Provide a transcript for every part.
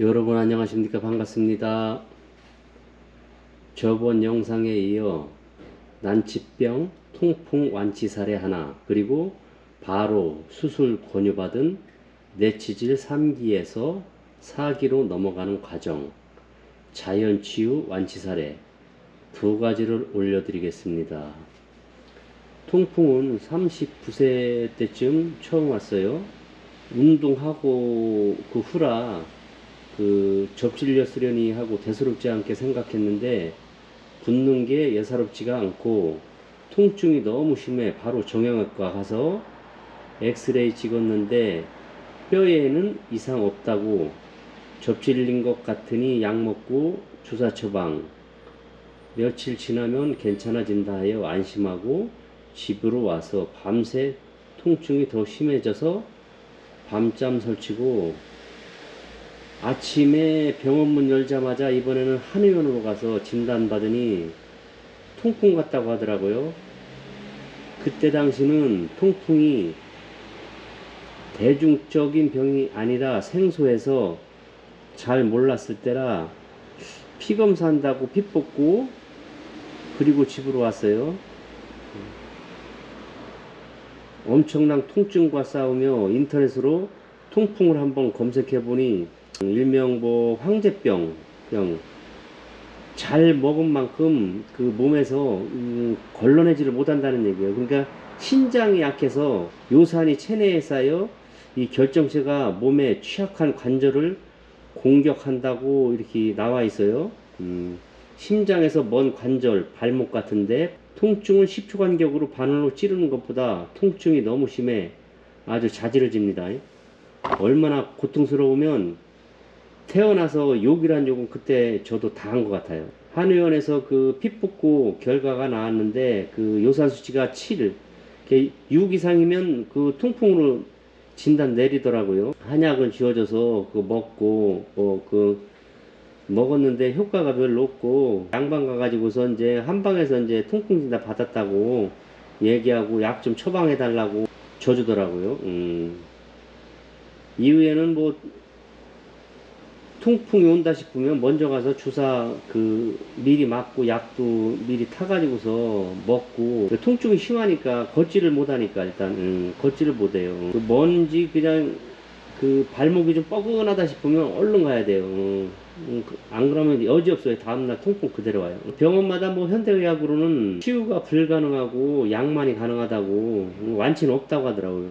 여러분 안녕하십니까 반갑습니다. 저번 영상에 이어 난치병 통풍 완치 사례 하나 그리고 바로 수술 권유받은 뇌치질 3기에서 4기로 넘어가는 과정 자연치유 완치 사례 두 가지를 올려드리겠습니다. 통풍은 39세 때쯤 처음 왔어요. 운동하고 그 후라 그 접질렸으려니 하고 대수롭지 않게 생각했는데 붓는 게 예사롭지가 않고 통증이 너무 심해 바로 정형외과 가서 엑스레이 찍었는데 뼈에는 이상 없다고 접질린 것 같으니 약 먹고 주사 처방. 며칠 지나면 괜찮아진다 하여 안심하고 집으로 와서 밤새 통증이 더 심해져서 밤잠 설치고 아침에 병원 문 열자마자 이번에는 한의원으로 가서 진단받으니 통풍 같다고 하더라고요. 그때 당시는 통풍이 대중적인 병이 아니라 생소해서 잘 몰랐을 때라 피 검사한다고 피 뽑고 그리고 집으로 왔어요. 엄청난 통증과 싸우며 인터넷으로 통풍을 한번 검색해 보니 일명 뭐 황제병 병. 잘 먹은 만큼 그 몸에서 음, 걸러내지를 못한다는 얘기예요. 그러니까 신장이 약해서 요산이 체내에 쌓여 이 결정체가 몸에 취약한 관절을 공격한다고 이렇게 나와 있어요. 음, 심장에서 먼 관절, 발목 같은데 통증을 10초 간격으로 바늘로 찌르는 것보다 통증이 너무 심해 아주 자지러집니다. 얼마나 고통스러우면 태어나서 욕이란 욕은 그때 저도 다 한 것 같아요. 한의원에서 그 피 뽑고 결과가 나왔는데 그 요산 수치가 7, 6 이상이면 그 통풍으로 진단 내리더라고요. 한약은 지워져서 그 먹고 뭐그 먹었는데 효과가 별로 없고 양방 가가지고서 이제 한방에서 이제 통풍 진단 받았다고 얘기하고 약 좀 처방해 달라고 줘주더라고요. 음. 이후에는 뭐 통풍이 온다 싶으면 먼저 가서 주사 그 미리 맞고 약도 미리 타가지고서 먹고 그 통증이 심하니까 걷지를 못하니까 일단 음, 걷지를 못해요. 그 먼지 그냥 그 발목이 좀 뻐근하다 싶으면 얼른 가야 돼요. 음, 음, 그- 안 그러면 여지없어요. 다음날 통풍 그대로 와요. 병원마다 뭐 현대의학으로는 치유가 불가능하고 약만이 가능하다고 음, 완치는 없다고 하더라고요.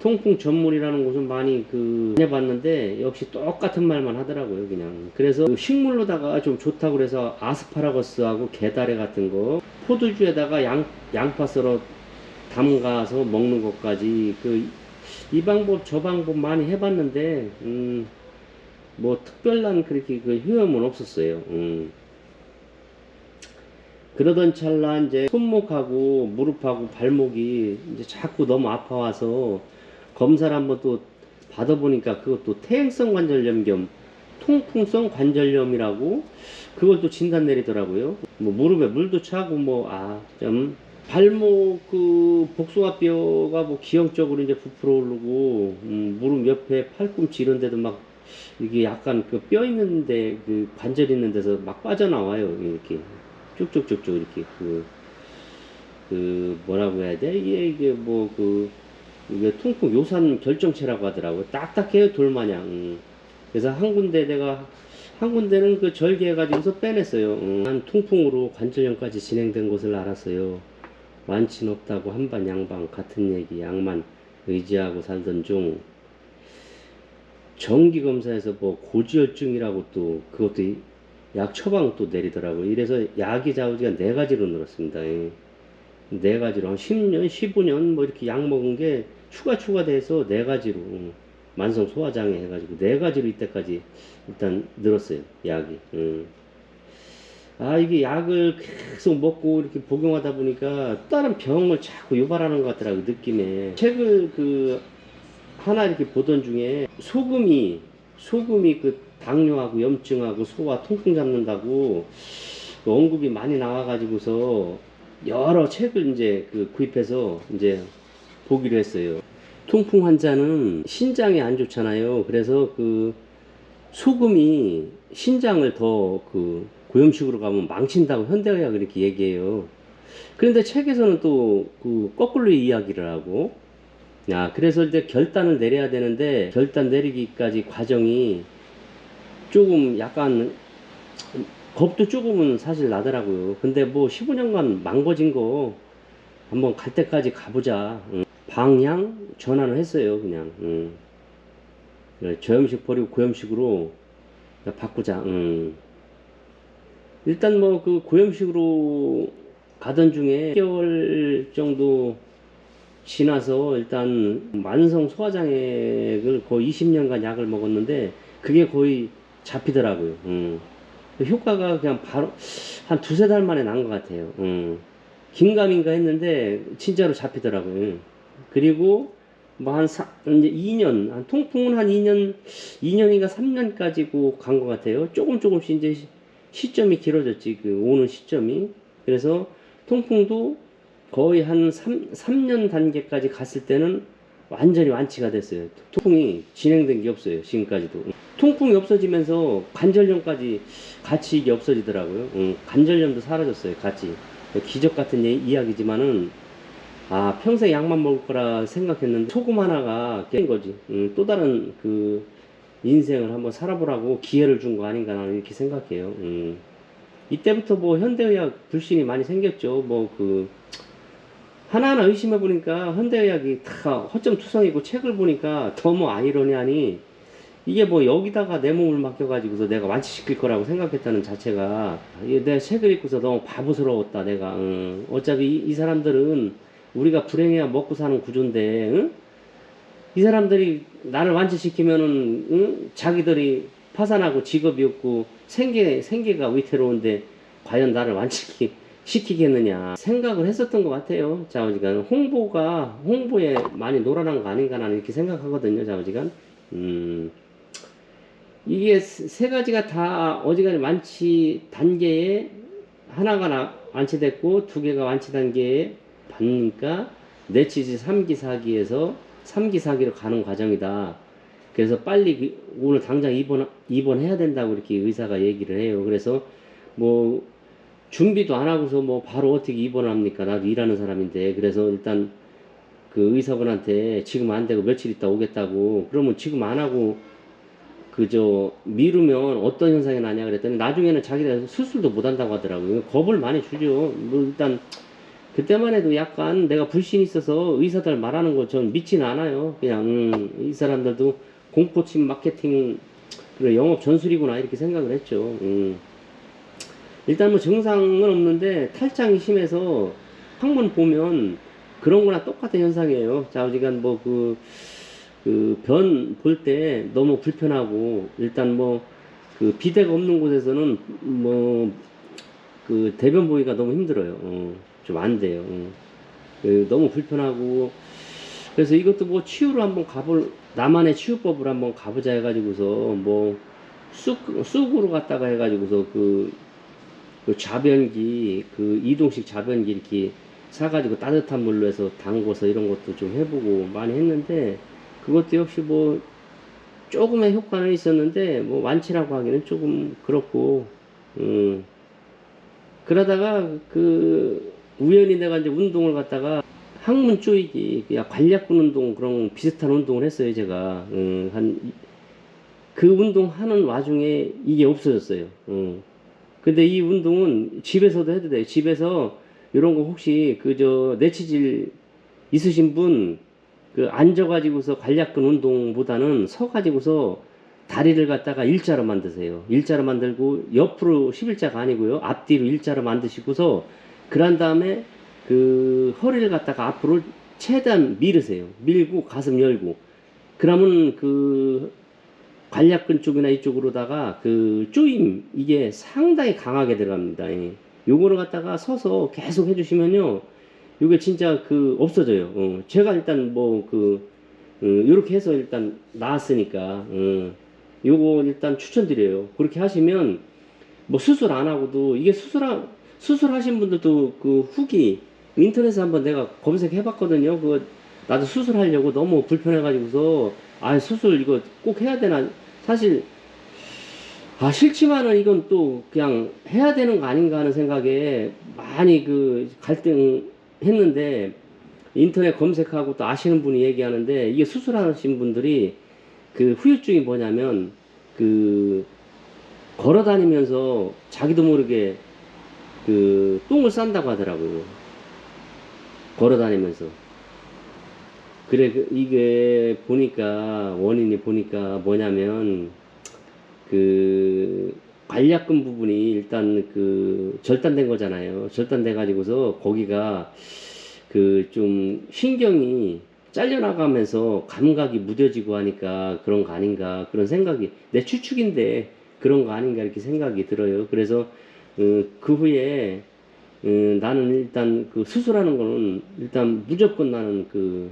통풍 전문이라는 곳은 많이 그 해봤는데 역시 똑같은 말만 하더라고요 그냥 그래서 그 식물로다가 좀 좋다고 그래서 아스파라거스하고 게다레 같은 거 포도주에다가 양, 양파 썰어 담가서 먹는 것까지 그 이 방법 저 방법 많이 해봤는데 음 뭐 특별한 그렇게 그 효험은 없었어요 음. 그러던 찰나 이제 손목하고 무릎하고 발목이 이제 자꾸 너무 아파와서 검사를 한번 또 받아보니까 그것도 퇴행성 관절염 겸 통풍성 관절염이라고 그걸 또 진단 내리더라고요. 뭐 무릎에 물도 차고 뭐 아 좀 발목 그 복숭아뼈가 뭐 기형적으로 이제 부풀어 오르고 음, 무릎 옆에 팔꿈치 이런 데도 막 이게 약간 그 뼈 있는데 그 관절 있는 데서 막 빠져나와요. 이렇게 쭉쭉쭉쭉 이렇게 그, 그 뭐라고 해야 돼? 이게 이게 뭐그 이게 통풍 요산 결정체라고 하더라고요. 딱딱해요, 돌마냥. 음. 그래서 한 군데 내가, 한 군데는 그 절개해가지고서 빼냈어요. 음. 한 통풍으로 관절염까지 진행된 것을 알았어요. 완치는 없다고 한반 양방 같은 얘기, 양만 의지하고 살던 중. 정기 검사에서 뭐 고지혈증이라고 또 그것도 이- 약 처방 또 내리더라고요. 이래서 약이 자우지가 네 가지로 늘었습니다. 예. 네 가지로 한 10년, 15년 뭐 이렇게 약 먹은 게 추가 추가돼서 네 가지로 음, 만성 소화장애 해가지고 네 가지로 이때까지 일단 늘었어요 약이. 음. 아 이게 약을 계속 먹고 이렇게 복용하다 보니까 다른 병을 자꾸 유발하는 것 같더라고 느낌에 책을 그 하나 이렇게 보던 중에 소금이 소금이 그 당뇨하고 염증하고 소화 통풍 잡는다고 그 언급이 많이 나와가지고서 여러 책을 이제 그 구입해서 이제 보기로 했어요. 통풍 환자는 신장이 안 좋잖아요. 그래서 그 소금이 신장을 더 그 고염식으로 가면 망친다고 현대의학 이렇게 얘기해요. 그런데 책에서는 또 그 거꾸로 이야기를 하고, 야 그래서 이제 결단을 내려야 되는데 결단 내리기까지 과정이 조금 약간 겁도 조금은 사실 나더라고요. 근데 뭐 15년간 망가진 거 한번 갈 때까지 가보자. 응. 방향 전환을 했어요, 그냥. 응. 그래, 저염식 버리고 고염식으로 바꾸자. 응. 일단 뭐 그 고염식으로 가던 중에 1개월 정도 지나서 일단 만성 소화장애를 거의 20년간 약을 먹었는데 그게 거의 잡히더라고요. 음. 그 효과가 그냥 바로 한 두세 달 만에 난 것 같아요. 음. 긴가민가 했는데 진짜로 잡히더라고요. 그리고 뭐 한 이제 2년, 한 통풍은 한 2년, 2년인가 3년까지고 간 것 같아요. 조금 조금씩 이제 시- 시점이 길어졌지, 그 오는 시점이. 그래서 통풍도 거의 한 3, 3년 단계까지 갔을 때는 완전히 완치가 됐어요. 통풍이 진행된 게 없어요, 지금까지도. 통풍이 없어지면서 관절염까지 같이 이게 없어지더라고요. 응, 관절염도 사라졌어요, 같이. 기적 같은 예- 이야기지만은, 아, 평생 약만 먹을 거라 생각했는데, 소금 하나가 깬 거지. 응, 또 다른 그, 인생을 한번 살아보라고 기회를 준 거 아닌가 나는 이렇게 생각해요. 응. 이때부터 뭐 현대의학 불신이 많이 생겼죠. 뭐 그, 하나하나 의심해 보니까 현대의학이 다 허점 투성이고 책을 보니까 더 뭐 아이러니하니 이게 뭐 여기다가 내 몸을 맡겨가지고서 내가 완치시킬 거라고 생각했다는 자체가 내 책을 읽고서 너무 바보스러웠다 내가 응. 어차피 이, 이 사람들은 우리가 불행해야 먹고 사는 구조인데 응? 이 사람들이 나를 완치시키면은 응? 자기들이 파산하고 직업이 없고 생계 생계가 위태로운데 과연 나를 완치시 시키겠느냐 생각을 했었던 것 같아요 자오지간 홍보가 홍보에 많이 놀아난 거 아닌가 나는 이렇게 생각하거든요 자오지간 음 이게 세세 가지가 다 어지간히 완치 단계에 하나가 나- 완치됐고 두 개가 완치 단계에 받으니까 내치지 3기 4기에서 3기 4기로 가는 과정이다. 그래서 빨리 그- 오늘 당장 입원 입원해야 된다고 이렇게 의사가 얘기를 해요. 그래서 뭐 준비도 안 하고서 뭐 바로 어떻게 입원을 합니까? 나도 일하는 사람인데 그래서 일단 그 의사분한테 지금 안 되고 며칠 있다 오겠다고 그러면 지금 안 하고 그저 미루면 어떤 현상이 나냐 그랬더니 나중에는 자기가 수술도 못 한다고 하더라고요. 겁을 많이 주죠. 뭐 일단 그때만 해도 약간 내가 불신이 있어서 의사들 말하는 거 전 믿지는 않아요. 그냥 음, 이 사람들도 공포침 마케팅 그리고 영업 전술이구나 이렇게 생각을 했죠. 음. 일단 뭐 증상은 없는데 탈장이 심해서 항문 보면 그런 거나 똑같은 현상이에요. 좌우지간 뭐 그 그 변 볼 때 너무 불편하고 일단 뭐 그 비대가 없는 곳에서는 뭐 그 대변 보기가 너무 힘들어요. 어, 좀 안 돼요. 어. 그 너무 불편하고 그래서 이것도 뭐 치유를 한번 가볼 나만의 치유법을 한번 가보자 해가지고서 뭐 쑥, 쑥으로 갔다가 해가지고서 그, 그 좌변기 그 이동식 좌변기 이렇게 사가지고 따뜻한 물로 해서 담궈서 이런 것도 좀 해보고 많이 했는데 그것도 역시 뭐 조금의 효과는 있었는데 뭐 완치라고 하기는 조금 그렇고 음 그러다가 그 우연히 내가 이제 운동을 갔다가 항문 쪼이기 그냥 관략근 운동 그런 비슷한 운동을 했어요 제가 음, 한 그 운동 하는 와중에 이게 없어졌어요 음. 근데 이 운동은 집에서도 해도 돼요 집에서 이런 거 혹시 그 저 내치질 있으신 분 그 앉아가지고서 관략근 운동보다는 서가지고서 다리를 갖다가 일자로 만드세요. 일자로 만들고 옆으로 11자가 아니고요. 앞뒤로 일자로 만드시고서 그런 다음에 그 허리를 갖다가 앞으로 최대한 밀으세요. 밀고 가슴 열고 그러면 그 관략근 쪽이나 이쪽으로다가 그 쪼임 이게 상당히 강하게 들어갑니다. 예. 요거를 갖다가 서서 계속 해주시면요. 요게 진짜 그 없어져요. 어. 제가 일단 뭐그 어, 요렇게 해서 일단 나았으니까 어. 요거 일단 추천드려요. 그렇게 하시면 뭐 수술 안 하고도 이게 수술하 수술하신 분들도 그 후기 인터넷에 한번 내가 검색해 봤거든요. 그 나도 수술하려고 너무 불편해 가지고서 아 수술 이거 꼭 해야 되나 사실 아 싫지만은 이건 또 그냥 해야 되는 거 아닌가 하는 생각에 많이 그 갈등했는데 인터넷 검색하고 또 아시는 분이 얘기하는데 이게 수술하신 분들이 그 후유증이 뭐냐면 그 걸어 다니면서 자기도 모르게 그 똥을 싼다고 하더라고요. 걸어 다니면서. 그래 그 이게 보니까 원인이 보니까 뭐냐면 그 관략근 부분이 일단 그 절단된 거잖아요. 절단돼 가지고서 거기가 그 좀 신경이 잘려나가면서 감각이 무뎌지고 하니까 그런 거 아닌가 그런 생각이 내 추측인데 그런 거 아닌가 이렇게 생각이 들어요. 그래서 어, 그 후에 어, 나는 일단 그 수술하는 거는 일단 무조건 나는 그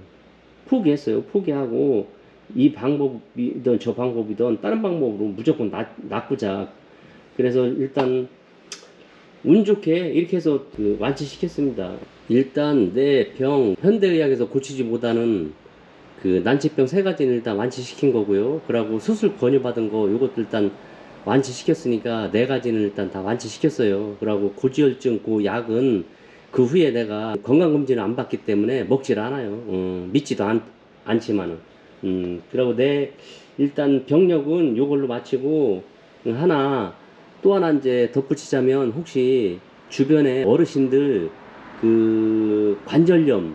포기했어요. 포기하고 이 방법이든 저 방법이든 다른 방법으로 무조건 나, 낫고자. 그래서 일단 운 좋게 이렇게 해서 그 완치시켰습니다. 일단 내 병 현대의학에서 고치지 못하는 그 난치병 세 가지는 일단 완치시킨 거고요. 그러고 수술 권유받은 거 요것도 일단 완치시켰으니까 네 가지는 일단 다 완치시켰어요. 그러고 고지혈증 그 약은 그 후에 내가 건강검진을 안 받기 때문에 먹질 않아요. 어, 믿지도 않, 않지만은. 음, 그리고 내 일단 병력은 요걸로 마치고 하나 또 하나 이제 덧붙이자면 혹시 주변에 어르신들 그 관절염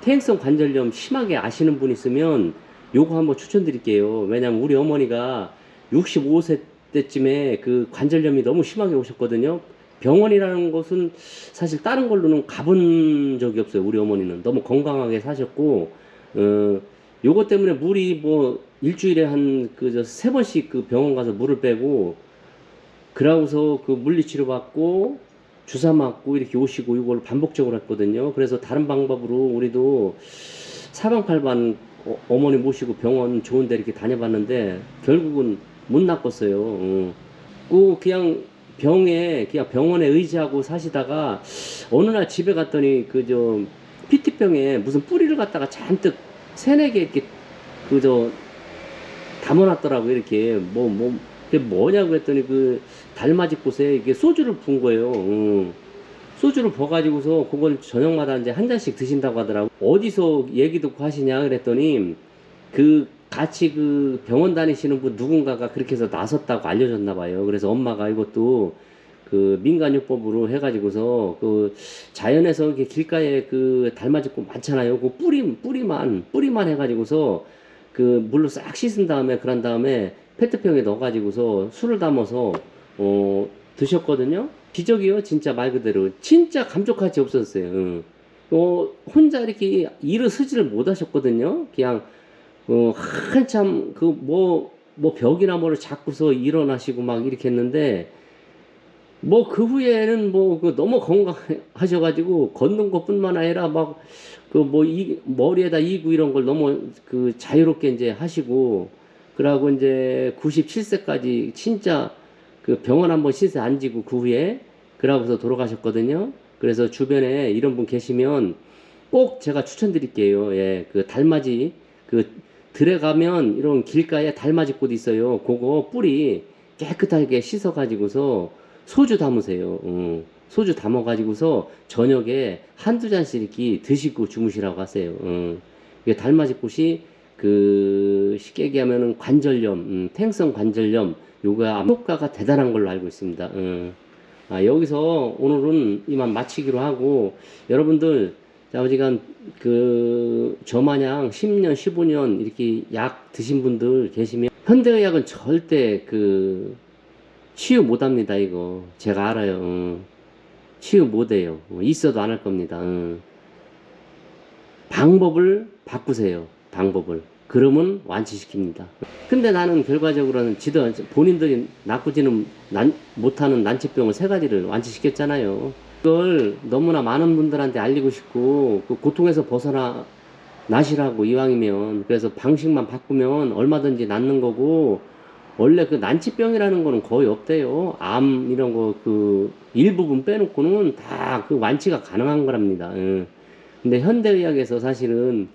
퇴행성 관절염 심하게 아시는 분 있으면 요거 한번 추천드릴게요. 왜냐면 우리 어머니가 65세 때쯤에 그 관절염이 너무 심하게 오셨거든요. 병원이라는 것은 사실 다른 걸로는 가본 적이 없어요. 우리 어머니는 너무 건강하게 사셨고 어 요것 때문에 물이 뭐 일주일에 한 그 저 세 번씩 그 병원 가서 물을 빼고 그러고서 그 물리치료 받고 주사 맞고 이렇게 오시고 이걸 반복적으로 했거든요. 그래서 다른 방법으로 우리도 사방팔방 어, 어머니 모시고 병원 좋은 데 이렇게 다녀봤는데 결국은 못 낚았어요. 어. 그 그냥 병에 그냥 병원에 의지하고 사시다가 어느 날 집에 갔더니 그저 피티병에 무슨 뿌리를 갖다가 잔뜩 세네 개 이렇게 그저 담아놨더라고 이렇게 뭐뭐 그게 뭐냐고 했더니 그 달맞이 곳에 이게 소주를 푼 거예요. 어. 소주를 부어가지고서 그걸 저녁마다 이제 한 잔씩 드신다고 하더라고. 어디서 얘기 듣고 하시냐 그랬더니 그 같이 그 병원 다니시는 분 누군가가 그렇게 해서 나섰다고 알려줬나 봐요. 그래서 엄마가 이것도 그 민간요법으로 해가지고서 그 자연에서 이렇게 길가에 그 달맞이꽃 많잖아요. 그 뿌리 뿌리만 뿌리만 해가지고서 그 물로 싹 씻은 다음에 그런 다음에 페트병에 넣어가지고서 술을 담아서 어 드셨거든요. 기적이요, 진짜 말 그대로 진짜 감쪽같이 없었어요. 응. 어 혼자 이렇게 일을 쓰지를 못하셨거든요. 그냥 어, 한참 그뭐뭐 벽이나 뭐를 잡고서 일어나시고 막 이렇게 했는데 뭐 그 후에는 뭐 그 너무 건강하셔가지고 걷는 것뿐만 아니라 막 그 뭐 이 머리에다 이고 이런 걸 너무 그 자유롭게 이제 하시고 그러고 이제 97세까지 진짜 그 병원 한번 시세 안 지고 그 후에 그러고서 돌아가셨거든요. 그래서 주변에 이런 분 계시면 꼭 제가 추천드릴게요. 예, 그 달맞이 그 들어가면 이런 길가에 달맞이 꽃 있어요. 그거 뿌리 깨끗하게 씻어가지고서 소주 담으세요. 어, 소주 담아가지고서 저녁에 한두 잔씩 이렇게 드시고 주무시라고 하세요. 어, 이게 달맞이 꽃이 그 쉽게 얘기하면은 관절염, 음, 태행성 관절염 요가 효과가 대단한 걸로 알고 있습니다. 어. 아, 여기서 오늘은 이만 마치기로 하고 여러분들 자, 어지간 그 저마냥 10년, 15년 이렇게 약 드신 분들 계시면 현대의학은 절대 그 치유 못 합니다. 이거 제가 알아요. 어. 치유 못 해요. 어, 있어도 안 할 겁니다. 어. 방법을 바꾸세요. 방법을. 그러면 완치시킵니다. 근데 나는 결과적으로는 지도 본인들이 난, 못하는 난치병을 세 가지를 완치시켰잖아요. 이걸 너무나 많은 분들한테 알리고 싶고 그 고통에서 벗어나 나시라고 이왕이면 그래서 방식만 바꾸면 얼마든지 낫는 거고 원래 그 난치병이라는 거는 거의 없대요. 암 이런 거 그 일부분 빼놓고는 다 그 완치가 가능한 거랍니다. 예. 근데 현대의학에서 사실은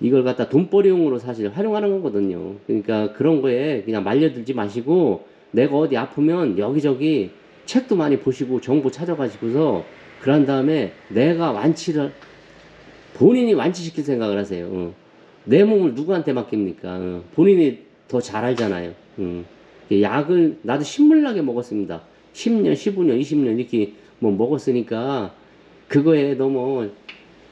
이걸 갖다 돈벌이용으로 사실 활용하는 거거든요. 그러니까 그런 거에 그냥 말려들지 마시고 내가 어디 아프면 여기저기 책도 많이 보시고 정보 찾아가시고서 그런 다음에 내가 완치를 본인이 완치시킬 생각을 하세요. 어. 내 몸을 누구한테 맡깁니까? 어. 본인이 더 잘 알잖아요. 음. 약을 나도 신물나게 먹었습니다. 10년, 15년, 20년 이렇게 뭐 먹었으니까 그거에 너무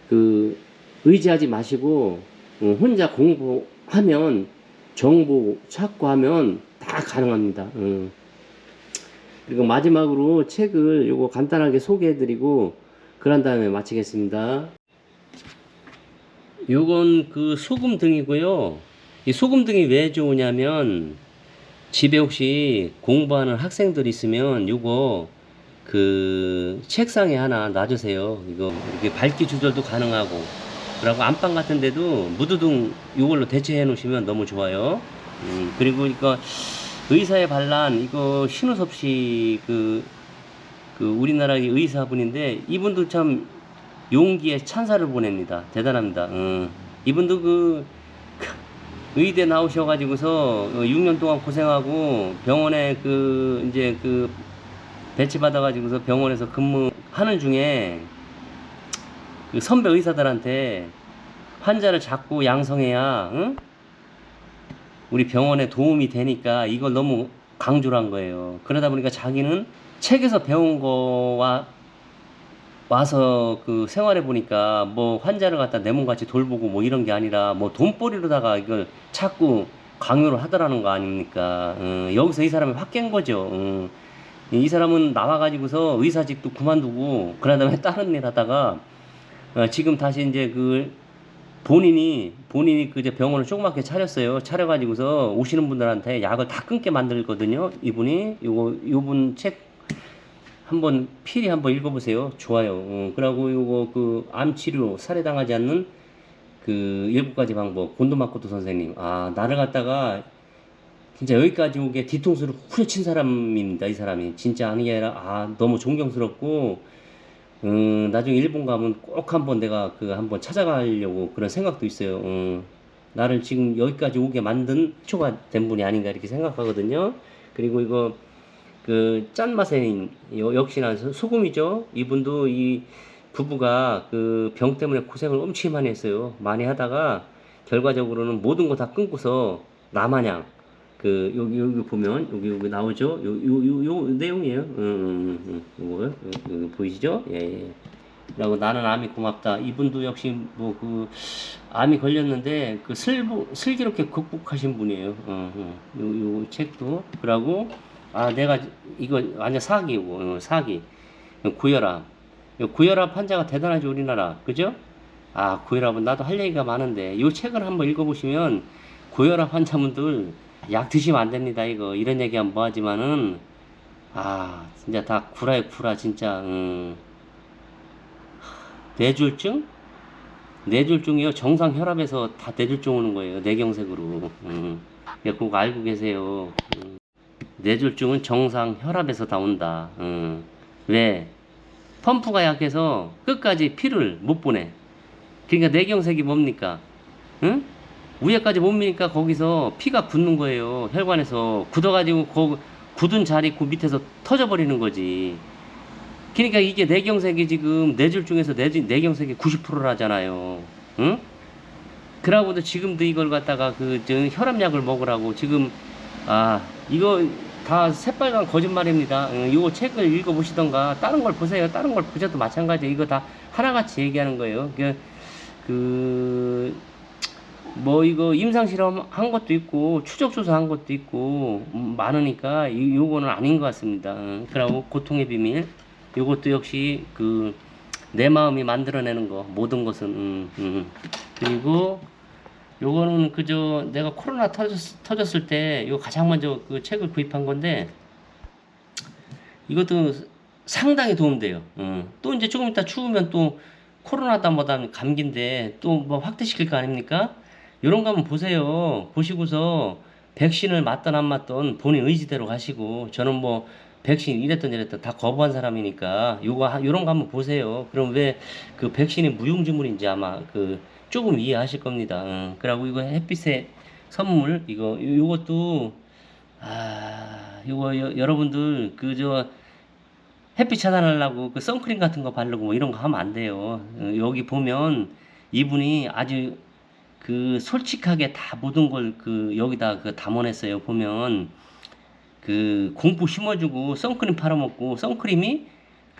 그 의지하지 마시고 어, 혼자 공부하면 정보 찾고 하면 다 가능합니다. 어. 그리고 마지막으로 책을 요거 간단하게 소개해 드리고 그런 다음에 마치겠습니다. 요건 그 소금 등이고요. 이 소금 등이 왜 좋으냐면 집에 혹시 공부하는 학생들 있으면 요거 그 책상에 하나 놔주세요. 이거 이렇게 밝기 조절도 가능하고 그리고 안방 같은 데도 무드등 이걸로 대체해 놓으시면 너무 좋아요. 음, 그리고 이거 의사의 반란 이거 신우섭 씨그 그 우리나라의 의사분인데 이분도 참 용기에 찬사를 보냅니다. 대단합니다. 어. 이분도 그 의대 나오셔가지고서 6년 동안 고생하고 병원에 그 이제 그 배치 받아가지고서 병원에서 근무하는 중에 그 선배 의사들한테 환자를 자꾸 양성해야 응? 우리 병원에 도움이 되니까 이걸 너무 강조를 한 거예요. 그러다 보니까 자기는 책에서 배운 거와 와서 그 생활해 보니까 뭐 환자를 갖다 내 몸같이 돌보고 뭐 이런 게 아니라 뭐 돈벌이로다가 이걸 자꾸 강요를 하더라는 거 아닙니까? 어, 여기서 이 사람이 확 깬 거죠. 어. 이 사람은 나와가지고서 의사직도 그만두고 그런 다음에 다른 일 하다가 어, 지금 다시 이제 그 본인이 본인이 그 이제 병원을 조그맣게 차렸어요. 차려가지고서 오시는 분들한테 약을 다 끊게 만들거든요. 이분이 요거 요분 책 한번 필히 한번 읽어보세요. 좋아요. 어, 그리고 요거 그 암 치료 살해당하지 않는 그 일곱 가지 방법 곤도마코토 선생님. 아 나를 갖다가 진짜 여기까지 오게 뒤통수를 후려친 사람입니다. 이 사람이 진짜 아는 게 아니라 아 너무 존경스럽고 음, 나중에 일본 가면 꼭 한번 내가 그 한번 찾아가려고 그런 생각도 있어요. 음, 나를 지금 여기까지 오게 만든 초가 된 분이 아닌가 이렇게 생각하거든요. 그리고 이거 그 짠맛의 요- 역시나 소- 소금이죠. 이분도 이 부부가 그 병 때문에 고생을 엄청 많이 했어요. 많이 하다가 결과적으로는 모든 거 다 끊고서 나마냥 그 여기 여기 보면 여기 여기 나오죠. 요요요요 내용이에요. 음, 음, 음, 음. 요거 여기 보이시죠? 예. 예. 라고 나는 암이 고맙다. 이분도 역시 뭐 그 암이 걸렸는데 그 슬, 슬기롭게 극복하신 분이에요. 어, 어. 요, 요 책도 그러고 아 내가 이거 완전 사기고 어, 사기 요 고혈압 환자가 대단하죠 우리나라 그죠? 아 고혈압은 나도 할 얘기가 많은데 요 책을 한번 읽어보시면 고혈압 환자분들 약 드시면 안 됩니다 이거 이런 얘기하면 뭐하지만은 아 진짜 다 구라에 구라 진짜 음. 뇌졸중? 뇌졸중이요 정상 혈압에서 다 뇌졸중 오는 거예요 뇌경색으로 음. 예, 그거 알고 계세요 음. 뇌졸중은 정상 혈압에서 다 온다 음. 왜? 펌프가 약해서 끝까지 피를 못 보내 그러니까 뇌경색이 뭡니까? 응? 위에까지 못 미니까 거기서 피가 굳는 거예요. 혈관에서 굳어가지고 거 굳은 자리 그 밑에서 터져버리는 거지. 그러니까 이게 뇌경색이 지금 뇌줄 중에서 뇌, 뇌경색이 90%라잖아요. 응? 그러고도 지금도 이걸 갖다가 그저 혈압약을 먹으라고 지금 아 이거 다 새빨간 거짓말입니다. 응, 이거 책을 읽어보시던가 다른 걸 보세요. 다른 걸 보셔도 마찬가지. 이거 다 하나같이 얘기하는 거예요. 그, 그, 뭐 이거 임상 실험 한 것도 있고 추적 조사 한 것도 있고 음, 많으니까 이, 요거는 아닌 것 같습니다. 응. 그리고 고통의 비밀 요것도 역시 그 내 마음이 만들어내는 거 모든 것은 음, 음. 그리고 요거는 그저 내가 코로나 터졌, 터졌을 때 요 가장 먼저 그 책을 구입한 건데 이것도 상당히 도움돼요. 어. 또 이제 조금 이따 추우면 또 코로나다 뭐다 감기인데 또 뭐 확대시킬 거 아닙니까? 요런 거 한번 보세요. 보시고서 백신을 맞든 안 맞든 본인 의지대로 가시고 저는 뭐 백신 이랬던 이랬던 다 거부한 사람이니까 요거 하- 요런 거 한번 보세요. 그럼 왜 그 백신이 무용지물인지 아마 그 조금 이해하실 겁니다. 어. 그리고 이거 햇빛의 선물 이거 요- 요것도 아 이거 여, 여러분들 그 저 햇빛 차단하려고 그 선크림 같은 거 바르고 뭐 이런 거 하면 안 돼요. 어, 여기 보면 이분이 아주 그 솔직하게 다 모든 걸 그 여기다 그 담아냈어요. 보면 그 공부 심어주고 선크림 팔아먹고 선크림이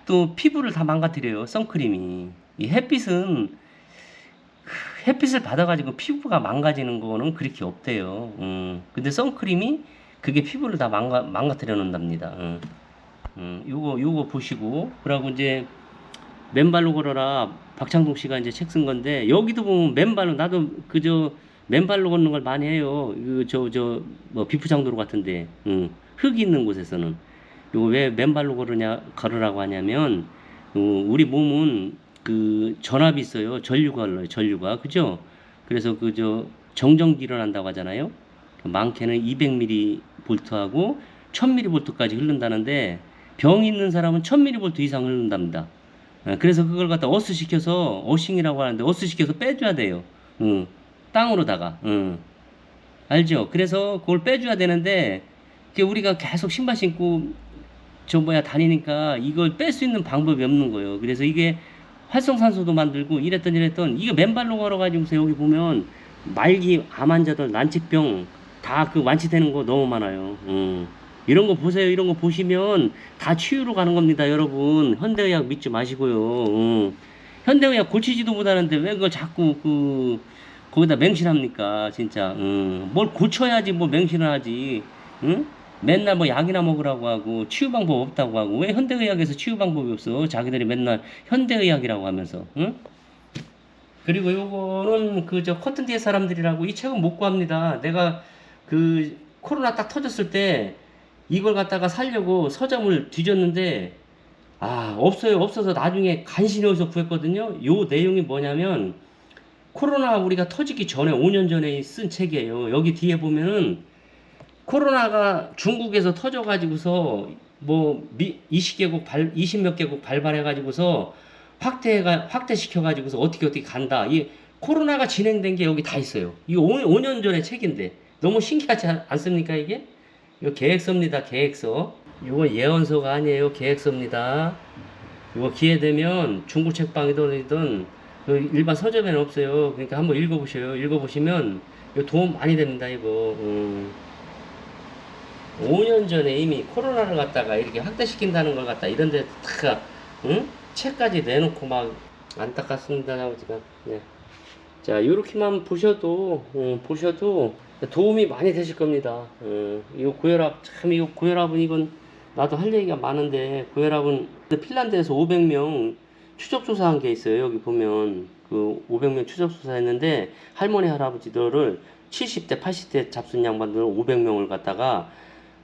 또 피부를 다 망가뜨려요. 선크림이 이 햇빛은 그 햇빛을 받아가지고 피부가 망가지는 거는 그렇게 없대요. 음. 근데 선크림이 그게 피부를 다 망가 망가뜨려 놓는답니다. 음. 음, 요거 요거 보시고 그러고 이제 맨발로 걸어라 박창동 씨가 이제 책 쓴 건데 여기도 보면 맨발로 나도 그저 맨발로 걷는 걸 많이 해요. 그 저 저 뭐 비프장도로 같은데 음, 흙이 있는 곳에서는 요거 왜 맨발로 걸으냐 걸으라고 하냐면 어, 우리 몸은 그 전압이 있어요. 전류가 흘러요. 전류가 그죠? 그래서 그 저 정전기 일어난다고 하잖아요. 많게는 200mV하고 1000mV까지 흐른다는데 병 있는 사람은 1000mV 이상 흐른답니다. 어, 그래서 그걸 갖다 어스 시켜서 어싱이라고 하는데 어스 시켜서 빼줘야 돼요. 응. 땅으로다가. 응. 알죠? 그래서 그걸 빼줘야 되는데 우리가 계속 신발 신고 저 뭐야 다니니까 이걸 뺄 수 있는 방법이 없는 거예요. 그래서 이게 활성산소도 만들고 이랬던 이랬던 이거 맨발로 걸어가지고서 여기 보면 말기 암 환자들 난치병 다 그 완치되는 거 너무 많아요. 음. 이런 거 보세요. 이런 거 보시면 다 치유로 가는 겁니다, 여러분. 현대의학 믿지 마시고요. 음. 현대의학 고치지도 못하는데 왜 그걸 자꾸 그 거기다 맹신합니까, 진짜. 음. 뭘 고쳐야지 뭐 맹신을 하지. 응? 맨날 뭐 약이나 먹으라고 하고 치유 방법 없다고 하고 왜 현대의학에서 치유 방법이 없어? 자기들이 맨날 현대의학이라고 하면서. 응? 그리고 요거는 그 저 커튼디에 사람들이라고 이 책은 못 구합니다. 내가 그 코로나 딱 터졌을 때 이걸 갖다가 살려고 서점을 뒤졌는데 아 없어요 없어서 나중에 간신히 어디서 구했거든요. 요 내용이 뭐냐면 코로나 우리가 터지기 전에 5년 전에 쓴 책이에요. 여기 뒤에 보면은 코로나가 중국에서 터져 가지고서 뭐 미, 20개국 발 20몇 개국 발발해 가지고서 확대가 확대시켜 가지고서 어떻게 어떻게 간다. 이 코로나가 진행된 게 여기 다 있어요. 이거 5, 년 전의 책인데 너무 신기하지 않- 않습니까 이게? 이거 계획서입니다. 계획서. 이거 예언서가 아니에요. 계획서입니다. 이거 기회 되면 중국 책방이든 그 일반 서점에는 없어요. 그러니까 한번 읽어보셔요. 읽어보시면 이거 도움 많이 됩니다. 이거. 음. 5년 전에 이미 코로나를 갖다가 이렇게 확대시킨다는 걸 갖다 이런 데 다 응? 책까지 내놓고 막 안타깝습니다. 아버지가. 네. 자, 이렇게만 보셔도 어, 보셔도 도움이 많이 되실 겁니다. 어, 이거 고혈압 참 이거 고혈압은 이건 나도 할 얘기가 많은데 고혈압은 핀란드에서 500명 추적 조사한 게 있어요. 여기 보면 그 500명 추적 조사했는데 할머니 할아버지들을 70대 80대 잡순 양반들 500명을 갖다가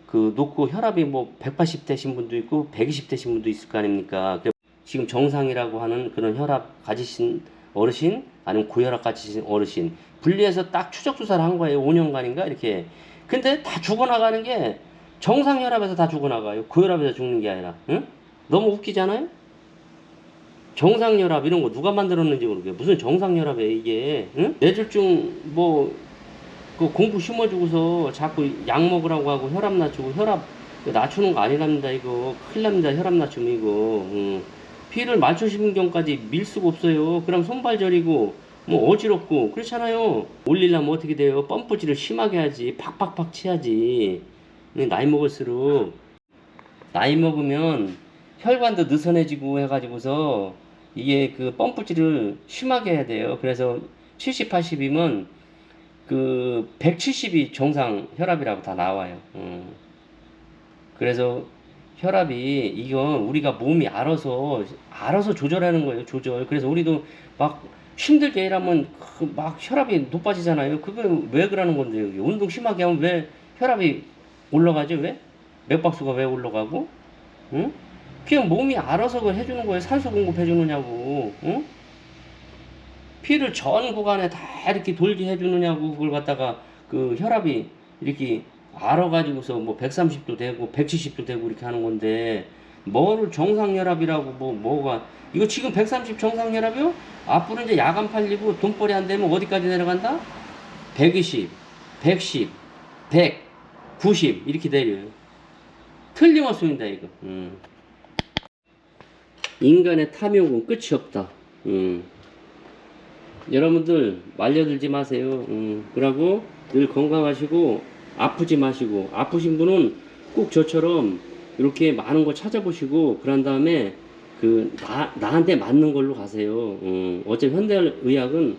그 놓고 혈압이 뭐 180대신 분도 있고 120대신 분도 있을 거 아닙니까? 그 지금 정상이라고 하는 그런 혈압 가지신 어르신 아니면 고혈압 가지신 어르신 분리해서 딱 추적 조사를 한 거예요. 5년간인가 이렇게. 근데 다 죽어나가는 게 정상 혈압에서 다 죽어나가요. 고혈압에서 죽는 게 아니라. 응? 너무 웃기잖아요? 정상 혈압 이런 거 누가 만들었는지 모르게 무슨 정상 혈압이에요 이게 응? 뇌졸중 뭐 그 공부 심어주고서 자꾸 약 먹으라고 하고 혈압 낮추고 혈압 낮추는 거 아니랍니다 이거 큰일 납니다 혈압 낮춤 이거 응. 피를 말초신경까지 밀 수가 없어요. 그럼 손발 저리고 뭐 어지럽고 그렇잖아요. 올리려면 어떻게 돼요? 펌프질을 심하게 하지 팍팍팍 치야지. 근데 나이 먹을수록. 나이 먹으면 혈관도 느슨해지고 해가지고서 이게 그 펌프질을 심하게 해야 돼요. 그래서 70, 80이면 그 170이 정상 혈압이라고 다 나와요. 음. 그래서 혈압이 이건 우리가 몸이 알아서 알아서 조절하는 거예요. 조절. 그래서 우리도 막 힘들게 일하면 그 막 혈압이 높아지잖아요. 그게 왜 그러는 건데요? 운동 심하게 하면 왜 혈압이 올라가죠? 왜? 맥박수가 왜 올라가고? 응? 그냥 몸이 알아서 그걸 해주는 거예요. 산소 공급해 주느냐고. 응? 피를 전 구간에 다 이렇게 돌게 해주느냐고 그걸 갖다가 그 혈압이 이렇게 알아가지고서 뭐 130도 되고 170도 되고 이렇게 하는 건데 뭐를 정상혈압이라고 뭐 뭐가 이거 지금 130 정상혈압이요? 앞으로 이제 야간 팔리고 돈벌이 안 되면 어디까지 내려간다? 120, 110, 100, 90 이렇게 내려요. 틀림없습니다 이거. 음. 인간의 탐욕은 끝이 없다. 음. 여러분들 말려들지 마세요. 음. 그러고 늘 건강하시고 아프지 마시고 아프신 분은 꼭 저처럼 이렇게 많은 거 찾아보시고 그런 다음에 그 나, 나한테 맞는 걸로 가세요. 음. 어차피 현대의학은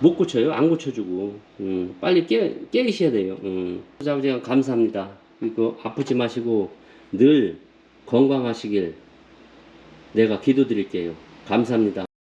못 고쳐요. 안 고쳐주고 음. 빨리 깨, 깨이셔야 돼요. 음. 아버지가 감사합니다. 그리고 아프지 마시고 늘 건강하시길 내가 기도드릴게요. 감사합니다.